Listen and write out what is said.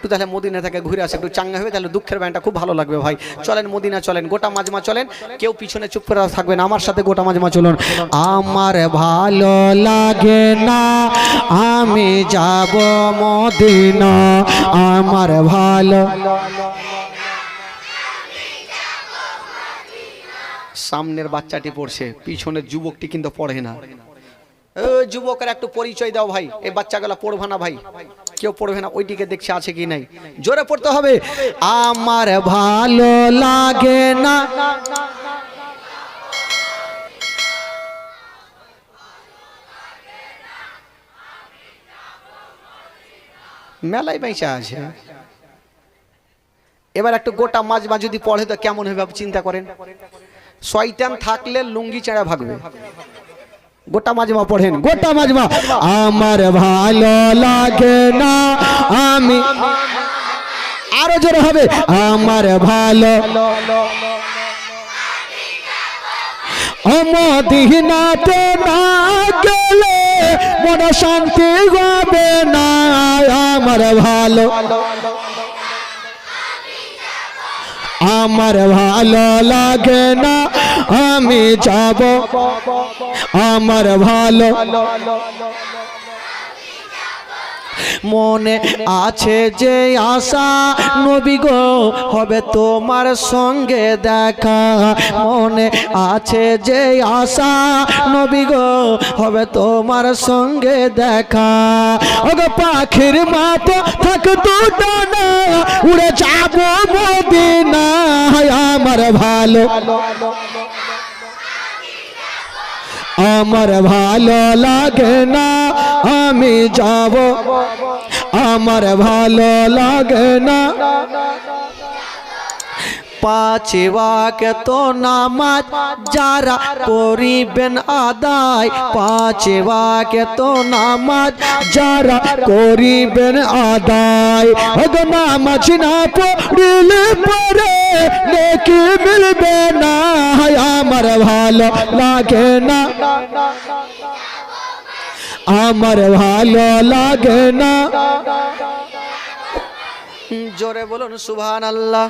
একটু তাহলে মদিনা থেকে ঘুরে আসে, একটু চাঙ্গা হবে তাহলে দুঃখের ব্যানটা খুব ভালো লাগবে ভাই। চলেন মদিনা, চলেন, গোটা মাজমা চলেন। কেউ পিছনে চুপ করে থাকবেন আমার সাথে গোটা মাজমা চলুন। আমার ভালো লাগে না, আমি যাব মদিনা, আমার ভালো সামনের বাচ্চাটি পড়ছে, পিছনের যুবকটি কিন্তু পড়ে না। যুবকের একটু পরিচয় দাও ভাই। এই বাচ্চাগুলা পড়বে না ভাই। কেউ পড়বে না, ওইদিকে দেখছে আছে কি নাই। জোরে পড়তে হবে। আমার ভালো লাগে না। মেলাই বেঁচে আছে। এবার একটু গোটা মাঝ মাঝ যদি পড়ে, তো কেমন হবে চিন্তা করেন। শয়তান থাকলে লুঙ্গি চেড়া ভাগবে। গোটা মাজমা পড়েন, গোটা মাজমা। আমার ভালো লাগে না, আমি আরও জোরে হবে, আমার ভালো অমদিনাতে না গেলে শান্তি হবে না, আমার ভালো আমার ভালো লাগে না। আমি যাব। আমার ভালো মনে আছে যে আশা নবী গো, হবে তোমার সঙ্গে দেখা। মনে আছে যে আশা নবী গো, হবে তোমার সঙ্গে দেখা। ওগো পাখির মতো থাক দুটো না, উড়ে যাব মদিনা আমার ভালো। আমার ভালো লাগে না। আমি যাব। আমার ভালো লাগে না। পাঁচে ওয়াকে তো নামাজ যারা করিবেন আদায়, পাঁচে ওয়াকে তো নামাজ যারা করিবেন আদায়। ওগো নামাজ না পড়িলে পরে নেকি মিলবে না। আমার ভালো লাগে না। আমার ভালো লাগে না। জোরে বলুন সুভান আল্লাহ